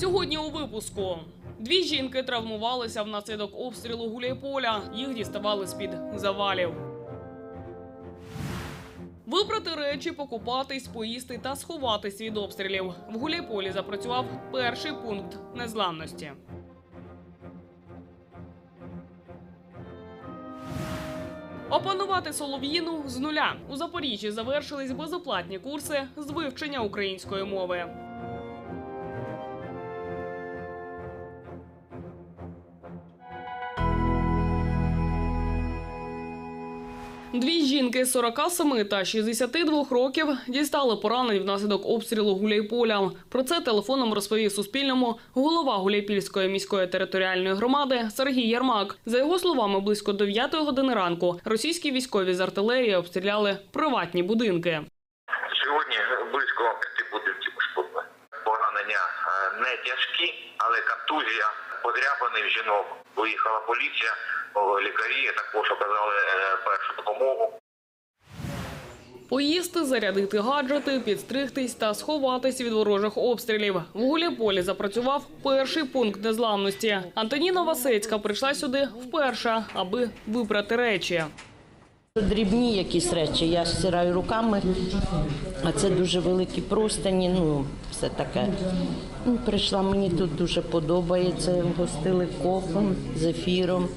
Сьогодні у випуску дві жінки травмувалися внаслідок обстрілу Гуляйполя. Їх діставали з під завалів. Вибрати речі, покупатись, поїсти та сховатись від обстрілів. В Гуляйполі запрацював перший пункт незламності. Опанувати солов'їну з нуля у Запоріжжі завершились безоплатні курси з вивчення української мови. Дві жінки 47 та 62 років дістали поранень внаслідок обстрілу Гуляйполя. Про це телефоном розповів Суспільному голова Гуляйпільської міської територіальної громади Сергій Ярмак. За його словами, близько 9 години ранку російські військові з артилерії обстріляли приватні будинки. Сьогодні близько п'яти будинків пошкоджено. Поранення е, не тяжкі, але контузія подряпаних жінок. Виїхала поліція, лікарі також оказали е, першу допомогу. Поїсти, зарядити гаджети, підстригтись та сховатись від ворожих обстрілів. В Гуляполі запрацював перший пункт незламності. Антоніна Васецька прийшла сюди вперше, аби вибрати речі. Дрібні якісь речі, я стираю руками, а це дуже великі простині, ну, все таке. Ну, прийшла, мені тут дуже подобається, гостили кофем, зефіром.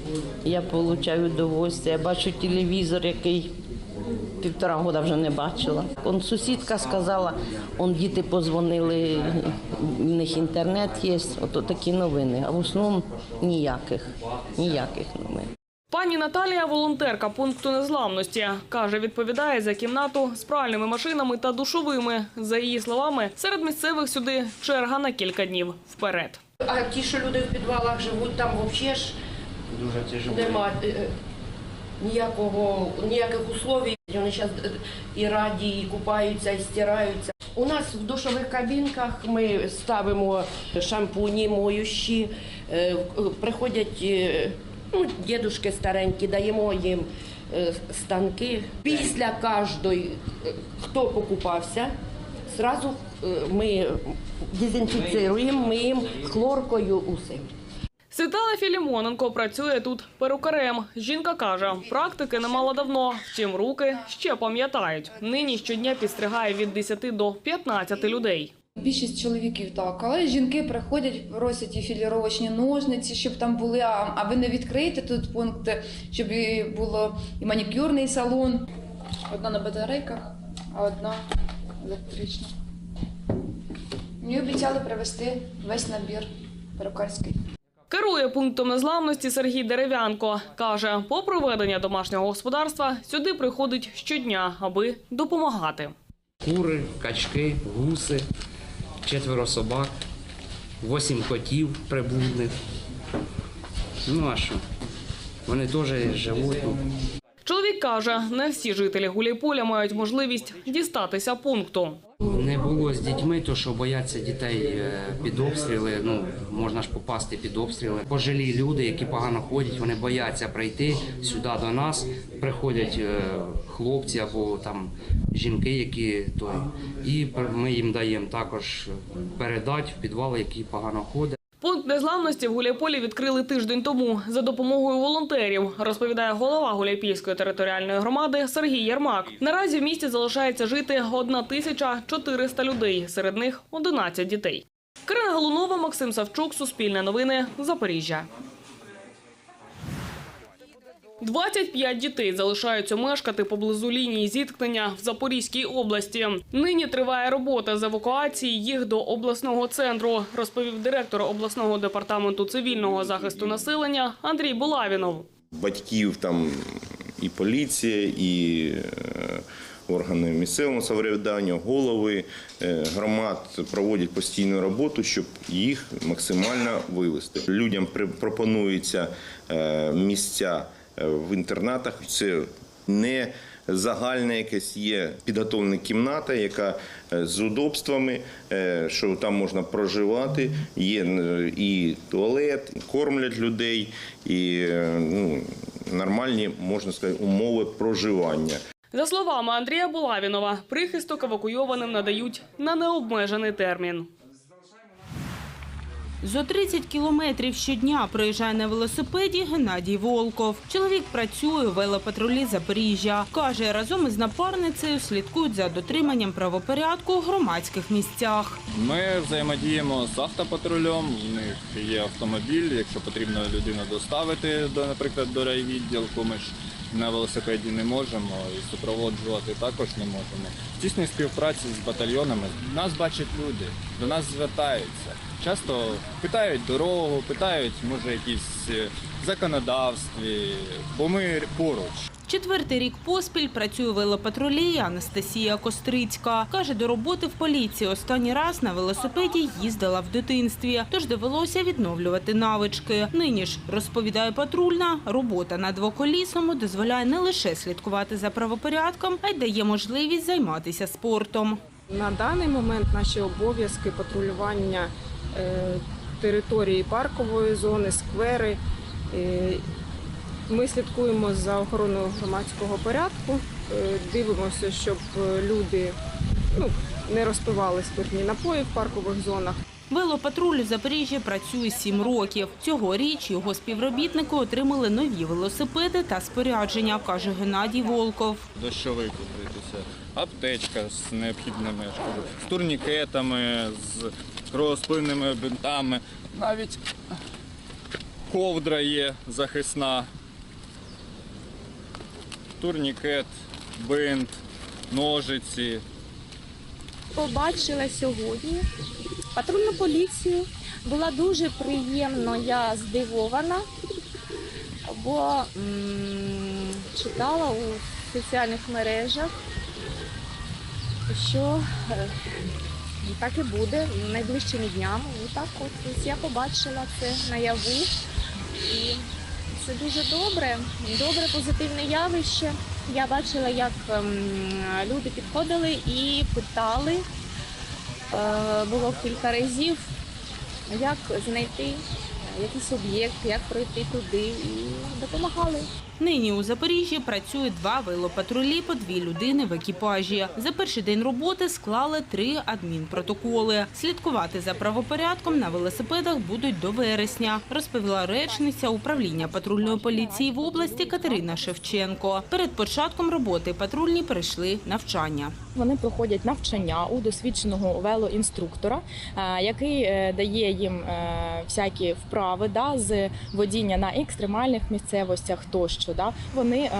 Я отримую удовольствие. Я бачу телевізор, який півтора года вже не бачила. Он сусідка сказала, он діти позвонили, в них інтернет є, ото такі новини. А в основному ніяких, ніяких новин. Пані Наталія, волонтерка пункту незламності, каже, відповідає за кімнату з пральними машинами та душовими. За її словами, серед місцевих сюди черга на кілька днів вперед. А ті, що люди в підвалах живуть, там взагалі ж нема е, е, ніякого, ніяких условій. Вони зараз і раді, і купаються, і стираються. У нас в душових кабінках ми ставимо шампуні, моющі, е, приходять е, ну, дідушки старенькі, даємо їм е, станки. Після кожної, е, хто покупався, Зразу е, ми дезінфіціруємо, миємо хлоркою усе. Світлана Філімоненко працює тут перукарем. Жінка каже, практики не мала давно, втім руки ще пам'ятають. Нині щодня підстригає від 10 до 15 людей. Більшість чоловіків так, але жінки приходять, просять і філіровочні ножниці, щоб там були. А, а ви не відкриєте тут пункт, щоб і було і манікюрний салон. Одна на батарейках, а одна електрична. Мені обіцяли привезти весь набір перукарський. Керує пунктом незламності Сергій Дерев'янко. Каже, по проведення домашнього господарства сюди приходить щодня, аби допомагати. кури, качки, гуси, четверо собак, восім котів прибудних. Ну а що? Вони теж живуть. Чоловік каже, не всі жителі Гуляйполя мають можливість дістатися пункту. Не було з дітьми, то що бояться дітей е, під обстріли. Ну можна ж попасти під обстріли. Пожилі люди, які погано ходять, вони бояться прийти сюди до нас. Приходять е, хлопці або там жінки, які той, і ми їм даємо також передати в підвали, які погано ходять. Пункт незламності в Гуляйполі відкрили тиждень тому за допомогою волонтерів, розповідає голова Гуляйпільської територіальної громади Сергій Ярмак. Наразі в місті залишається жити 1400 людей, серед них 11 дітей. Карина Галунова, Максим Савчук, Суспільне новини, Запоріжжя. 25 дітей залишаються мешкати поблизу лінії зіткнення в Запорізькій області. Нині триває робота з евакуації їх до обласного центру, розповів директор обласного департаменту цивільного захисту населення Андрій Булавінов. батьків там і поліція, і е, органи місцевого самоврядування, голови е, громад проводять постійну роботу, щоб їх максимально вивести. Людям пропонуються е, місця в інтернатах. Це не Загальна якась є підготовлена кімната, яка е, з удобствами, е, що там можна проживати. Є е, і туалет, і кормлять людей, і е, ну, нормальні, можна сказати, умови проживання. За словами Андрія Булавінова, прихисток евакуйованим надають на необмежений термін. Зо 30 кілометрів щодня проїжджає на велосипеді Геннадій Волков. Чоловік працює у велопатрулі Запоріжжя. Каже, разом із напарницею слідкують за дотриманням правопорядку у громадських місцях. Ми взаємодіємо з автопатрулем. У них є автомобіль. Якщо потрібно людину доставити до, наприклад, до райвідділку, ми ж на велосипеді не можемо і супроводжувати також не можемо. В тісній співпраці з батальйонами нас бачать люди, до нас звертаються. Часто питають дорогу, питають, може, якісь е, законодавстві, бо ми поруч. Четвертий рік поспіль працює у велопатрулі Анастасія Кострицька. Каже, до роботи в поліції останній раз на велосипеді їздила в дитинстві, тож довелося відновлювати навички. Нині ж, розповідає патрульна, робота на двоколісному дозволяє не лише слідкувати за правопорядком, а й дає можливість займатися спортом. На даний момент наші обов'язки патрулювання території паркової зони, сквери. Е, Ми слідкуємо за охороною громадського порядку, е, дивимося, щоб е, люди ну, не розпивали спиртні напої в паркових зонах. Велопатруль у Запоріжжі працює сім років. Цьогоріч його співробітники отримали нові велосипеди та спорядження, каже Геннадій Волков. дощовик укритися, аптечка з необхідними з турнікетами, з кровосплинними бинтами. Навіть ковдра є захисна, турнікет, бинт, ножиці. побачила сьогодні патрульну поліцію. Була дуже приємно, я здивована, бо м, читала у соціальних мережах, що е, так і буде найближчими днями. І так от я побачила це наяву. І це дуже добре, добре позитивне явище. Я бачила, як ем, люди підходили і питали. Е, було кілька разів, як знайти якийсь об'єкт, як пройти туди, і допомагали. Нині у Запоріжжі працює два велопатрулі по дві людини в екіпажі. За перший день роботи склали три адмінпротоколи. Слідкувати за правопорядком на велосипедах будуть до вересня, розповіла речниця управління патрульної поліції в області Катерина Шевченко. Перед початком роботи патрульні перейшли навчання. Вони проходять навчання у досвідченого велоінструктора, е, який е, дає їм е, всякі вправи да, з водіння на екстремальних місцевостях тощо. Да. Вони е,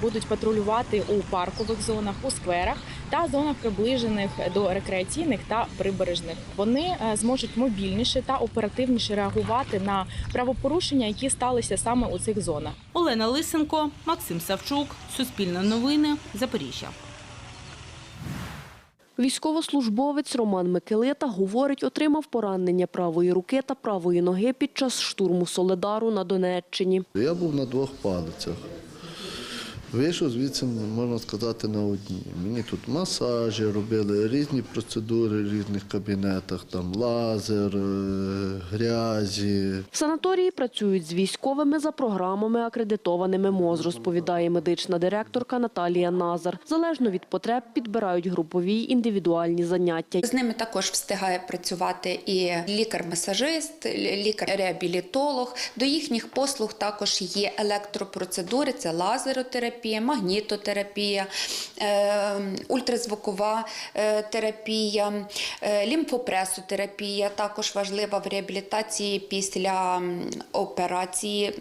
будуть патрулювати у паркових зонах, у скверах та зонах, приближених до рекреаційних та прибережних. Вони е, зможуть мобільніше та оперативніше реагувати на правопорушення, які сталися саме у цих зонах. Олена Лисенко, Максим Савчук, Суспільне новини, Запоріжжя. Військовослужбовець Роман Микелита говорить, отримав поранення правої руки та правої ноги під час штурму Соледару на Донеччині. Я був на двох палицях. Вийшов звідси, можна сказати, на одній. Мені тут масажі робили, різні процедури в різних кабінетах, там лазер, е, грязі. В санаторії працюють з військовими за програмами, акредитованими МОЗ, розповідає медична директорка Наталія Назар. Залежно від потреб підбирають групові індивідуальні заняття. З ними також встигає працювати і лікар-масажист, лікар-реабілітолог. До їхніх послуг також є електропроцедури, це лазеротерапія, магнітотерапія, е, ультразвукова е, терапія, е, лімфопресотерапія, також важлива в реабілітації після операції,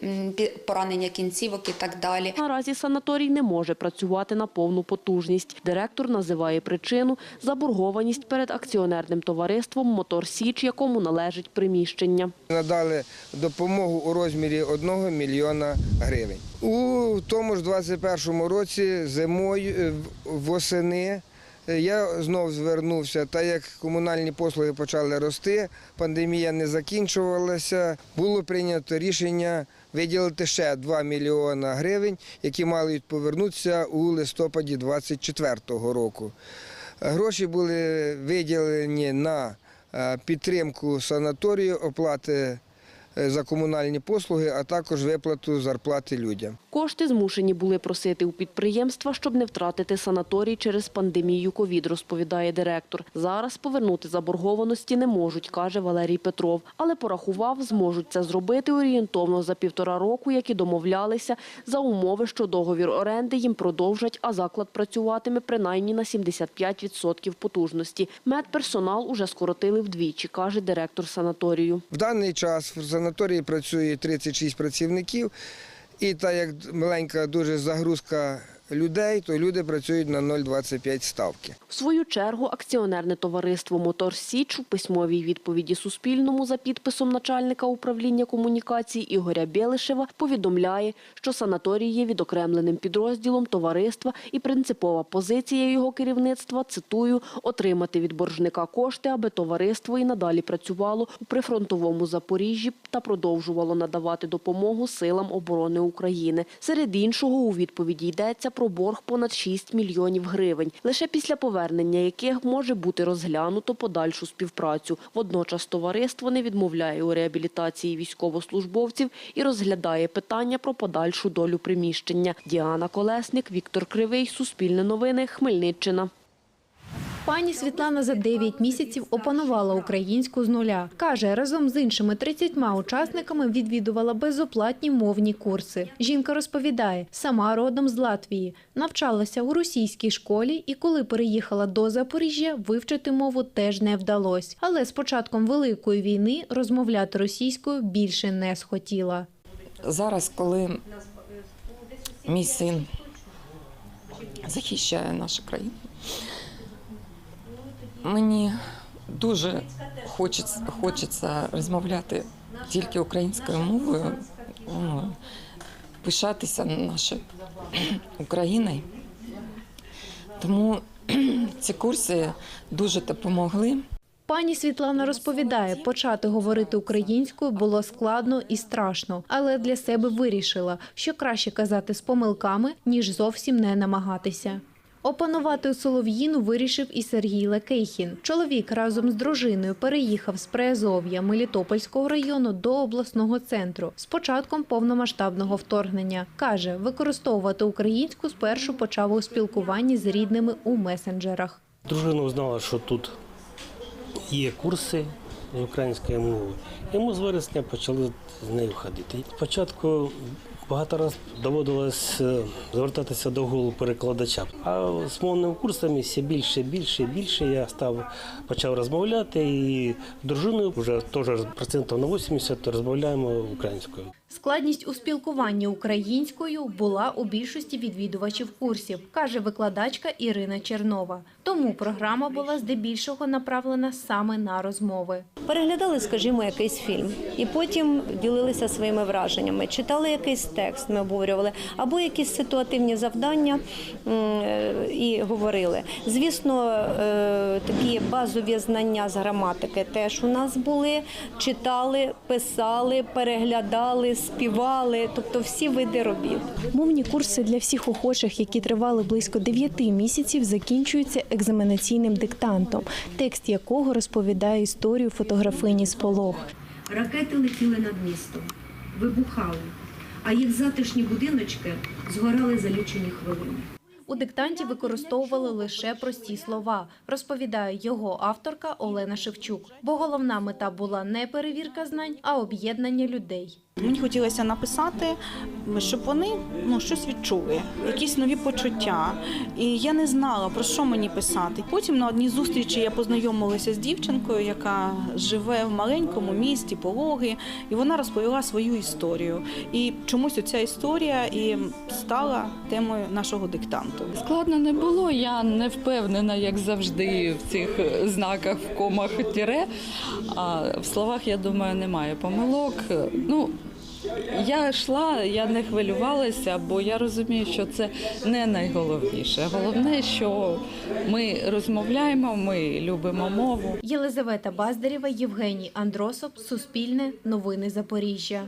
поранення кінцівок і так далі. Наразі санаторій не може працювати на повну потужність. Директор називає причину – заборгованість перед акціонерним товариством «Мотор Січ», якому належить приміщення. Надали допомогу у розмірі 1 мільйона гривень. У тому ж 21-му році зимою е, восени е, я знов звернувся, так як комунальні послуги почали рости, пандемія не закінчувалася. Було прийнято рішення виділити ще 2 мільйона гривень, які мають повернутися у листопаді 24-го року. Гроші були виділені на е, підтримку санаторію, оплати за комунальні послуги, а також виплату зарплати людям. Кошти змушені були просити у підприємства, щоб не втратити санаторій через пандемію ковід, розповідає директор. Зараз повернути заборгованості не можуть, каже Валерій Петров. Але порахував, зможуть це зробити орієнтовно за півтора року, які домовлялися за умови, що договір оренди їм продовжать, а заклад працюватиме принаймні на 75% потужності. Медперсонал уже скоротили вдвічі, каже директор санаторію. В даний час в санаторії працює 36 працівників, і так як маленька дуже загрузка людей, то люди працюють на 0,25 ставки. В свою чергу акціонерне товариство «Мотор Січ» у письмовій відповіді Суспільному за підписом начальника управління комунікацій Ігоря Білишева повідомляє, що санаторій є відокремленим підрозділом товариства і принципова позиція його керівництва, цитую, отримати від боржника кошти, аби товариство і надалі працювало у прифронтовому Запоріжжі та продовжувало надавати допомогу силам оборони України. Серед іншого у відповіді йдеться про борг понад 6 мільйонів гривень, лише після повернення яких може бути розглянуто подальшу співпрацю. Водночас товариство не відмовляє у реабілітації військовослужбовців і розглядає питання про подальшу долю приміщення. Діана Колесник, Віктор Кривий, Суспільне новини, Хмельниччина. Пані Світлана за 9 місяців опанувала українську з нуля. Каже, разом з іншими 30 учасниками відвідувала безоплатні мовні курси. Жінка розповідає, сама родом з Латвії, навчалася у російській школі і коли переїхала до Запоріжжя, вивчити мову теж не вдалося. Але з початком Великої війни розмовляти російською більше не схотіла. Зараз, коли мій син захищає нашу країну, мені дуже хочеться, хочеться розмовляти тільки українською мовою, ну, пишатися нашою Україною. Тому ці курси дуже допомогли. Пані Світлана розповідає, почати говорити українською було складно і страшно, але для себе вирішила, що краще казати з помилками, ніж зовсім не намагатися. Опанувати солов'їну вирішив і Сергій Лекейхін. Чоловік разом з дружиною переїхав з Приазов'я Мелітопольського району до обласного центру з початком повномасштабного вторгнення. Каже, використовувати українську спершу почав у спілкуванні з рідними у месенджерах. Дружина узнала, що тут є курси української мови. І ми з вересня почали з нею ходити. Спочатку багато разів доводилось е, звертатися до голову перекладача. А з мовними курсами все більше, більше, більше я став почав розмовляти і дружиною вже теж процентів на 80 розмовляємо українською. Складність у спілкуванні українською була у більшості відвідувачів курсів, каже викладачка Ірина Чернова. Тому програма була здебільшого направлена саме на розмови. Переглядали, скажімо, якийсь фільм, і потім ділилися своїми враженнями, читали якийсь текст, ми обговорювали, або якісь ситуативні завдання і говорили. Звісно, е, такі базові знання з граматики теж у нас були. Читали, писали, переглядали, співали, тобто всі види робіт. Мовні курси для всіх охочих, які тривали близько 9 місяців, закінчуються екзаменаційним диктантом, текст якого розповідає історію фотографині з Полог. Ракети летіли над містом, вибухали, а їх затишні будиночки згорали за лічені хвилини. У диктанті використовували лише прості слова, розповідає його авторка Олена Шевчук. Бо головна мета була не перевірка знань, а об'єднання людей. Мені хотілося написати, щоб вони ну щось відчули, якісь нові почуття. І я не знала про що мені писати. Потім на одній зустрічі я познайомилася з дівчинкою, яка живе в маленькому місті Пологи, і вона розповіла свою історію. І чомусь оця історія і стала темою нашого диктанту. Складно не було. Я не впевнена, як завжди, в цих знаках в комах тіре. А в словах, я думаю, немає помилок. Ну, я йшла, я не хвилювалася, бо я розумію, що це не найголовніше. Головне, що ми розмовляємо, ми любимо мову. Єлизавета Баздарєва, Євгеній Андросов, Суспільне, Новини Запоріжжя.